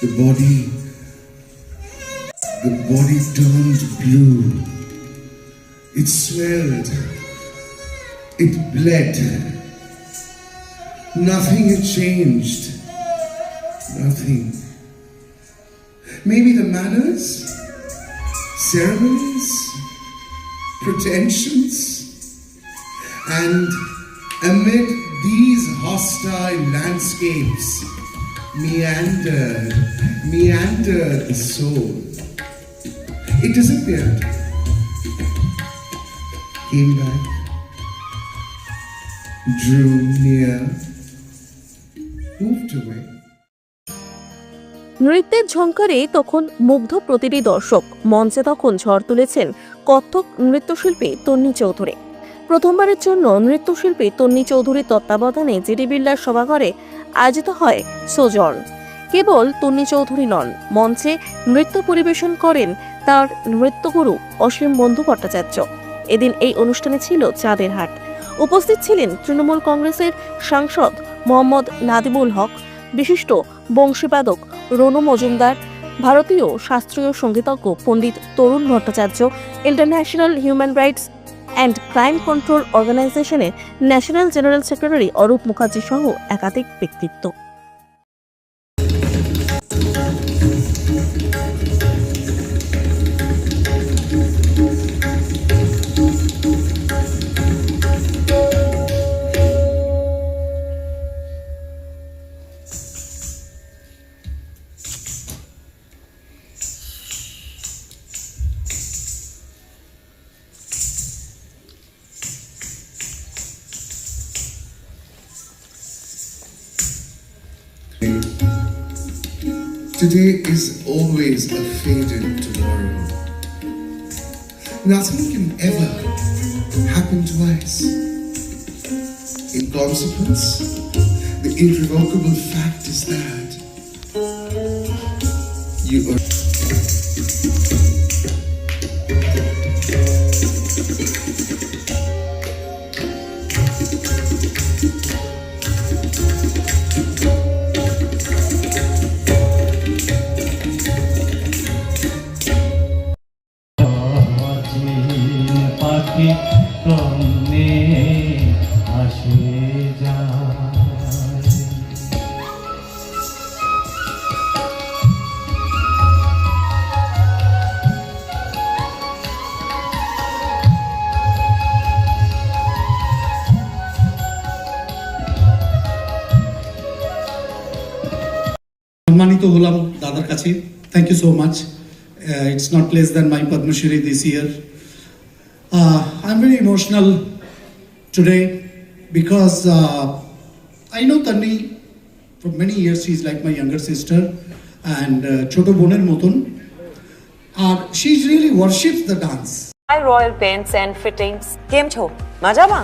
The body, the body turned blue. It swelled. It bled. Nothing had changed. Nothing. Maybe the manners, ceremonies, pretensions, and amid these hostile landscapes meandered, meandered the soul. It disappeared, came back, drew near, moved away. নৃত্যের ঝঙ্কারে তখন মুগ্ধ প্রতিটি দর্শক মঞ্চে তখন ঝড় তুলেছেন কত্থক নৃত্যশিল্পী তন্নি চৌধুরী প্রথমবারের জন্য নৃত্যশিল্পী তন্নি চৌধুরীর তত্ত্বাবধানে জিডি বিল্লার সভাঘরে আয়োজিত হয় সোজর্ন কেবল তন্নি চৌধুরী নন, মঞ্চে নৃত্য পরিবেশন করেন তার নৃত্যগুরু অসীম বন্ধু ভট্টাচার্য। এদিন এই অনুষ্ঠানে ছিল চাঁদের হাট। উপস্থিত ছিলেন তৃণমূল কংগ্রেসের সাংসদ মোহাম্মদ নাদিমুল হক, বিশিষ্ট বংশীবাদক রনু মজুমদার, ভারতীয় শাস্ত্রীয় সঙ্গীতজ্ঞ Pandit Tarun Bhattacharya, international human rights and crime control অর্গানাইজেশনের national general secretary Arup Mukherjee সহ একাধিক ব্যক্তিত্ব। Today is always a faded tomorrow. Nothing can ever happen twice. In consequence, the irrevocable fact is that you are. সম্মানিত হলাম দাদার কাছে thank you so much it's not less than my Padmashri this year I am very emotional today because I know Tanni for many years is like my younger sister and ছোট বোনের মতন আর she is really worships the dance hi royal paints and fittings केम छो मजामा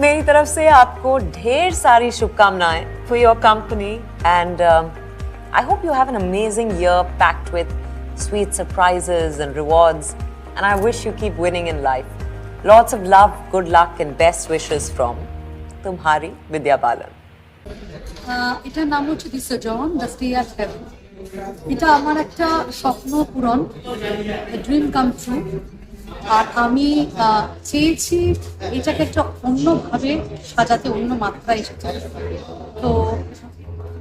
मेरी तरफ से आपको ढेर सारी शुभकामनाएं for your company and I hope you have an amazing year packed with sweet surprises and rewards, and I wish you keep winning in life. Lots of love, good luck, and best wishes from Tumhari Vidya Balan. এটার uh, নাম হচ্ছে দি সজন the stay at haven এটা আমার একটা স্বপ্ন পূরণ dream come true আর আমি চেয়েছি এটাকে একটা অন্যভাবে সাজাতে অন্য মাত্রায় সাজাতে তো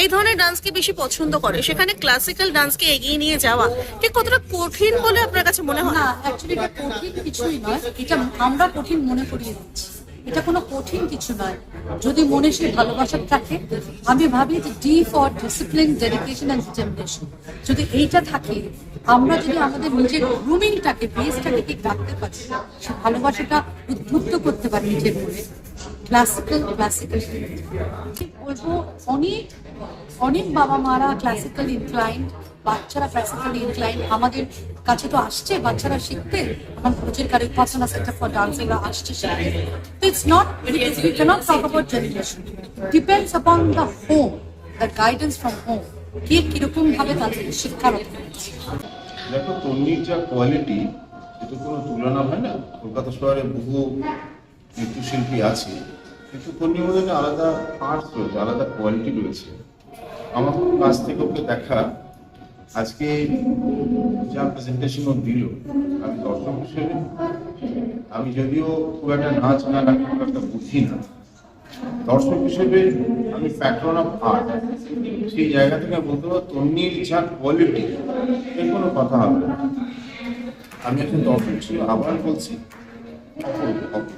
এই ধরনের ডান্সকে বেশি পছন্দ করে? সেখানে ক্লাসিক্যাল ডান্সকে এগিয়ে নিয়ে যাওয়া ঠিক কতটা কঠিন বলে আপনার কাছে মনে হয়? না অ্যাকচুয়ালি এটা কঠিন কিছুই নয়। এটা আমরা কঠিন মনে করিয়ে দিচ্ছি। এটা কোনো কঠিন কিছু নয়। যদি মনে সে ভালোবাসা থাকে, আমি ভাবি যে D for discipline dedication and determination যদি এইটা থাকে, আমরা যদি আমাদের নিজের গ্রুমিংটাকে বেসটাকে ঠিক রাখতে পারি, সে ভালোবাসাটা উদ্বুদ্ধ করতে পারি নিজের মনে ক্লাসিক্যাল ক্লাসিক্যাল বলব অনেক অনেক বাবা মারা ক্লাসিক্যাল ইনক্লাইন্ড বাচ্চারা ক্লাসিক্যাল ইনক্লাইন আমাদের কাছে তো আসছে, বাচ্চারা শিখতে। আমার কোচের কারে উপাসনা সেন্টার ফর ডান্স ওরা আসছে শিখতে। তো it's not we can't talk about generation depends upon the home the guidance from home কে কীরকম ভাবে তাদের শিক্ষারত করেছে দেখো তন্নির যা কোয়ালিটি এটা কোনো তুলনা হয় না। কলকাতা শহরে বহু নৃত্যশিল্পী আছে, কিন্তু মধ্যে আলাদা আর্টস রয়েছে, আলাদা কোয়ালিটি রয়েছে আমার কাছ থেকে ওকে দেখা, আজকে যা প্রেজেন্টেশন ও দিল, আমি দর্শক হিসেবে, আমি যদিও খুব একটা নাচ না আমি খুব একটা বুঝি না দর্শক হিসেবে আমি প্যাট্রন অফ আর্ট সেই জায়গা থেকে বলতে পারব তন্নির যা কোয়ালিটি এর কোনো কথা হবে না আমি এখন দর্শক ছিল আবার বলছি অপূর্ব।